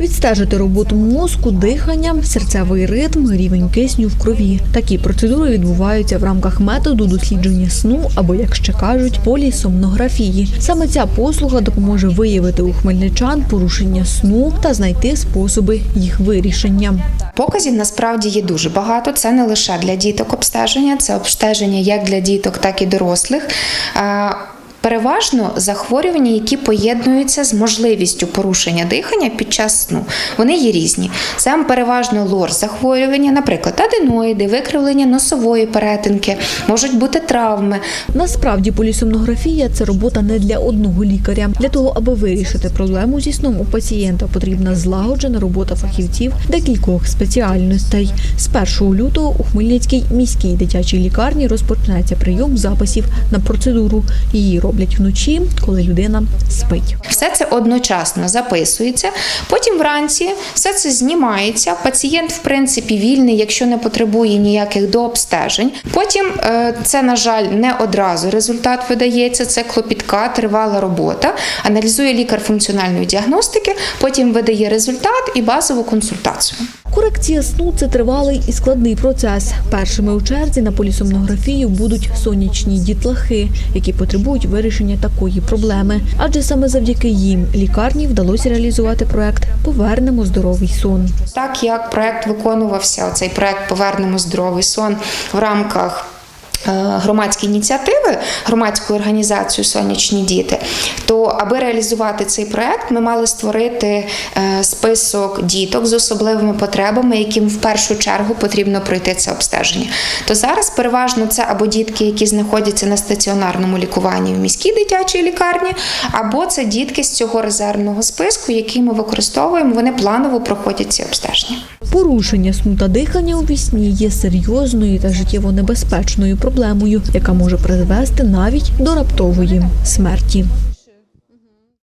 Відстежити роботу мозку, дихання, серцевий ритм, рівень кисню в крові. Такі процедури відбуваються в рамках методу дослідження сну або, як ще кажуть, полісомнографії. Саме ця послуга допоможе виявити у хмельничан порушення сну та знайти способи їх вирішення. Показів насправді є дуже багато. Це не лише для діток обстеження, це обстеження як для діток, так і дорослих. Переважно захворювання, які поєднуються з можливістю порушення дихання під час сну. Вони є різні. Це переважно лор захворювання, наприклад, аденоїди, викривлення носової перетинки, можуть бути травми, Насправді полісомнографія це робота не для одного лікаря. Для того, аби вирішити проблему зі сном у пацієнта, потрібна злагоджена робота фахівців декількох спеціальностей. З 1 лютого у Хмельницькій міській дитячій лікарні розпочнеться прийом записів на процедуру. Її роблять вночі, коли людина спить. Все це одночасно записується. Потім вранці все це знімається. Пацієнт, в принципі, вільний, якщо не потребує ніяких дообстежень. Потім е, це, на жаль, не одразу результат видається. Це клопітка, тривала робота. Аналізує лікар функціональної діагностики, потім видає результат і базову консультацію. Корекція сну це тривалий і складний процес. Першими у черзі на полісомнографію будуть сонячні дітлахи, які потребують вирішення такої проблеми. Адже саме завдяки їм лікарні вдалося реалізувати проект Повернемо здоровий сон. Так як проект виконувався, цей проект Повернемо здоровий сон в рамках. Е, Громадської ініціативи, громадської організації Сонячні діти, то аби реалізувати цей проект, ми мали створити е, список діток з особливими потребами, яким в першу чергу потрібно пройти це обстеження. То зараз переважно це або дітки, які знаходяться на стаціонарному лікуванні в міській дитячій лікарні, або це дітки з цього резервного списку, який ми використовуємо. Вони планово проходять ці обстеження. Порушення сну та дихання у вісні є серйозною та життєво небезпечною проблемою, яка може призвести навіть до раптової смерті.